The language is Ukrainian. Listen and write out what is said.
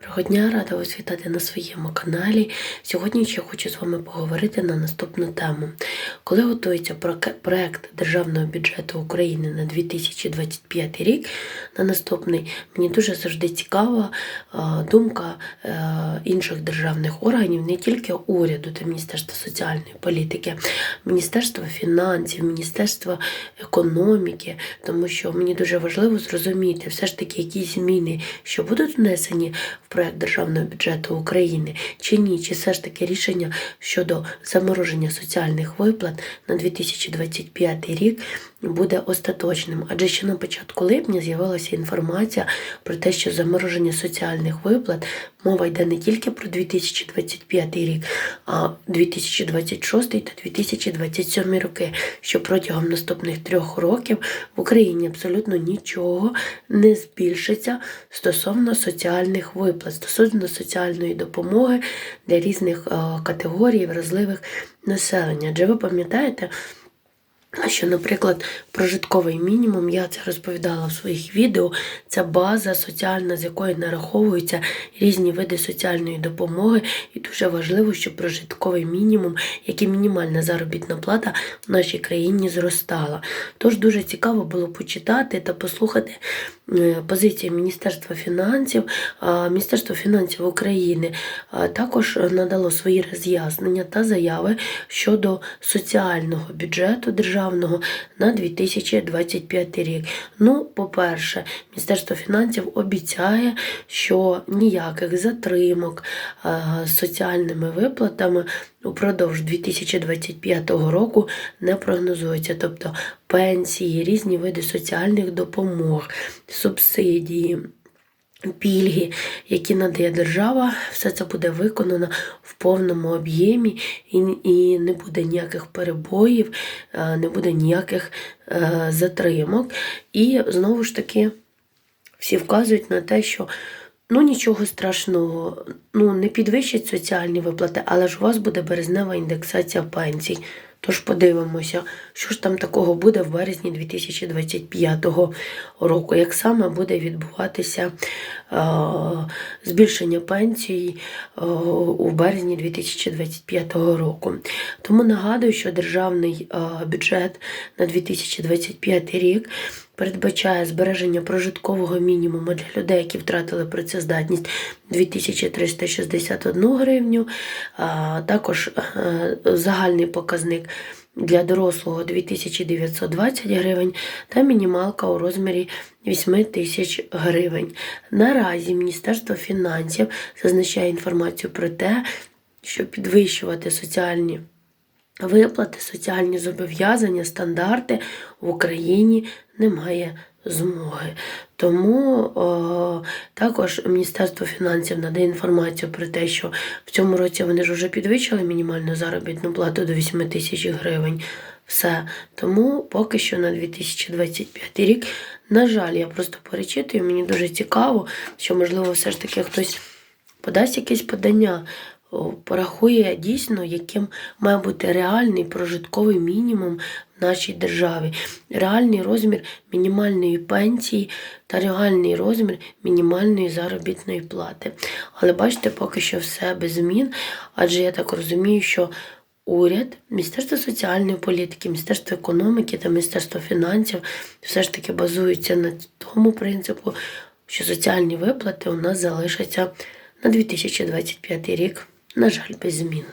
Доброго дня, рада вас вітати на своєму каналі. Сьогодні ще хочу з вами поговорити на наступну тему. Коли готується проект Державного бюджету України на 2025 рік, на наступний, мені дуже завжди цікава думка е, інших державних органів, не тільки уряду та Міністерства соціальної політики, Міністерства фінансів, Міністерства економіки, тому що мені дуже важливо зрозуміти все ж таки, які зміни, що будуть внесені проект державного бюджету України, чи ні, чи все ж таки рішення щодо замороження соціальних виплат на 2025 рік буде остаточним. Адже ще на початку липня з'явилася інформація про те, що замороження соціальних виплат мова йде не тільки про 2025 рік, а 2026 та 2027 роки, що протягом наступних трьох років в Україні абсолютно нічого не збільшиться стосовно соціальних виплат, стосовно соціальної допомоги для різних е, категорій вразливих населення. Адже ви пам'ятаєте, що, наприклад, прожитковий мінімум, я це розповідала в своїх відео, це база соціальна, з якої нараховуються різні види соціальної допомоги. І дуже важливо, щоб прожитковий мінімум, як і мінімальна заробітна плата в нашій країні зростала. Тож дуже цікаво було почитати та послухати е, позиції Міністерства фінансів. Міністерство фінансів України також надало свої роз'яснення та заяви щодо соціального бюджету державного на 2025 рік. Ну, по-перше, Міністерство фінансів обіцяє, що ніяких затримок з соціальними виплатами упродовж 2025 року не прогнозується. Тобто пенсії, різні види соціальних допомог, субсидії. Пільги, які надає держава, все це буде виконано в повному об'ємі і, і не буде ніяких перебоїв, е, не буде ніяких е, затримок. І знову ж таки всі вказують на те, що ну нічого страшного, ну не підвищать соціальні виплати, але ж у вас буде березнева індексація пенсій. Тож подивимося, що ж там такого буде в березні 2025 року, як саме буде відбуватися е, збільшення пенсій е, у березні 2025 року. Тому нагадую, що державний е, бюджет на 2025 рік передбачає збереження прожиткового мінімуму для людей, які втратили працездатність 2361 гривню, а також е, загальний показник для дорослого 2920 гривень та мінімалка у розмірі 8 тисяч гривень. Наразі Міністерство фінансів зазначає інформацію про те, що підвищувати соціальні виплати, соціальні зобов'язання, стандарти в Україні немає змоги. Тому о, також Міністерство фінансів надає інформацію про те, що в цьому році вони ж вже підвищили мінімальну заробітну плату до 8 тисяч гривень. Все. Тому поки що на 2025 рік, на жаль, я просто перечитую, мені дуже цікаво, що, можливо, все ж таки хтось подасть якесь подання порахує дійсно, яким має бути реальний прожитковий мінімум в нашій державі, реальний розмір мінімальної пенсії та реальний розмір мінімальної заробітної плати. Але бачите, поки що все без змін, адже я так розумію, що уряд, Міністерство соціальної політики, Міністерство економіки та Міністерство фінансів все ж таки базуються на тому принципу, що соціальні виплати у нас залишаться на 2025 рік, на жаль, без змін.